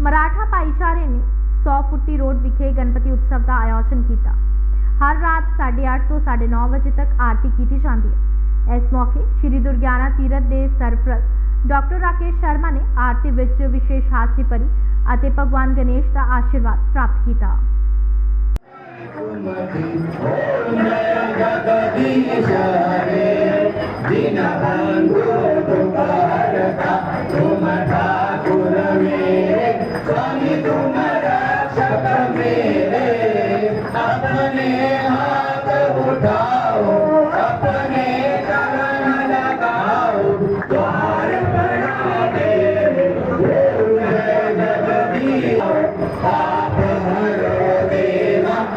ਮਰਾਠਾ ਭਾਈਚਾਰੇ ਨੇ 100 ਫੁੱਟੀ ਰੋਡ ਵਿਖੇ ਗਣਪਤੀ ਉਤਸਵ ਦਾ ਆਯੋਜਨ ਕੀਤਾ ਹਰ ਰਾਤ 8:30 ਤੋਂ 9:30 ਵਜੇ ਤੱਕ ਆਰਤੀ ਕੀਤੀ ਜਾਂਦੀ ਹੈ ਇਸ ਮੌਕੇ ਸ਼੍ਰੀ ਦੁਰਗਿਆਨਾ ਤੀਰਥ ਦੇ ਸਰਪ੍ਰਸਤ ਡਾਕਟਰ ਰਾਕੇਸ਼ ਸ਼ਰਮਾ ਨੇ ਆਰਤੀ ਵਿੱਚ ਵਿਸ਼ੇਸ਼ ਹਾਜ਼ਰੀ ਭਰੀ ਅਤੇ ਭਗਵਾਨ ਗਣੇਸ਼ ਦਾ ਆਸ਼ੀਰਵਾਦ ਪ੍ਰਾਪਤ ਕੀਤਾ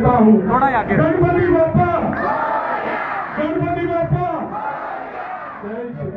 देता हूँ। गणपति बापा गणपति